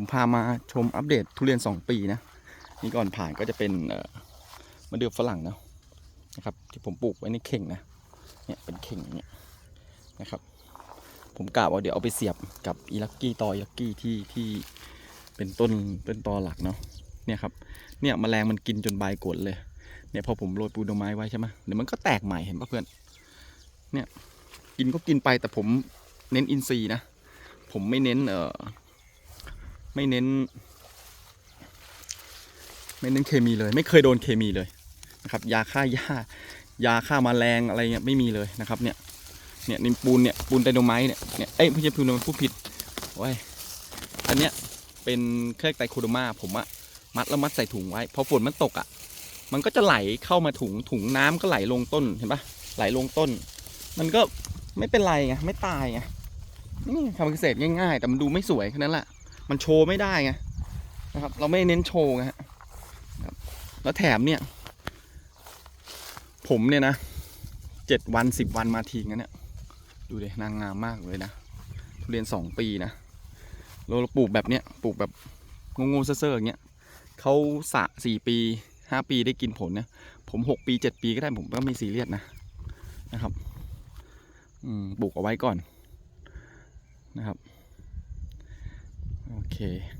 ผมพามาชมอัปเดตทุเรียน 2 ปีนะนี่ก่อนผ่านก็จะเป็นมะเดื่อฝรั่งเนาะนะครับ ที่ผมปลูกไว้ในเข่งนะเนี่ยเป็นเข่งอย่างเนี่ยนะครับ ผมกะว่าเดี๋ยวเอาไปเสียบกับอีลักกี้ตออีลักกี้ที่ที่เป็นต้นต้นตอหลักเนาะเนี่ยครับเนี่ยแมลงมันกินจนใบกดเลยเนี่ยพอผมโรยปูดอกไม้ไว้ใช่ไหมเดี๋ยวมันก็แตกใหม่เห็นปะเพื่อนเนี่ยกินก็กินไปแต่ผมเน้นอินทรีย์นะ ผมไม่เน้นเอ่อ ไม่เน้น ไม่เน้นเคมีเลย ไม่เคยโดนเคมีเลยนะครับ ยาฆ่าหญ้ายาฆ่าแมลงอะไรเงี้ยไม่มีเลยนะครับ เนี่ยเนี่ยนิมปูนเนี่ยปูนไดโนไมต์เนี่ยเนี่ยเอ้ยไม่ใช่ปูนไดโนไมต์พูดผิดโอ้ยอันเนี้ยเป็นเครื่องไตโคโดมาผมอะมัดแล้วมัดใส่ถุงไว้พอฝนมันตกอะมันก็จะไหลเข้ามาถุงถุงน้ำก็ไหลลงต้นเห็นปะไหลลงต้น มันก็ไม่เป็นไรไงไม่ตายไงนี่ทำเกษตรง่ายๆ แต่มันดูไม่สวยแค่นั้นแหละ มันโชว์ไม่ได้ไงนะครับ เราไม่เน้นโชว์ไงฮะครับแล้วแถมเนี่ย ผมเนี่ยนะเจ็ดวันสิบวันมาทีงั้นเนี่ย ดูเลยนางงามมากเลยนะทุเรียนสองปีนะเราปลูกแบบเนี้ยปลูกแบบงงๆเซ่อๆอย่างเงี้ยเขาสะสี่ปีห้าปีได้กินผลเนี่ยผมหกปีเจ็ดปีก็ได้ผมก็ไม่ซีเรียสนะนะครับอืมปลูกเอาไว้ก่อนนะครับ เค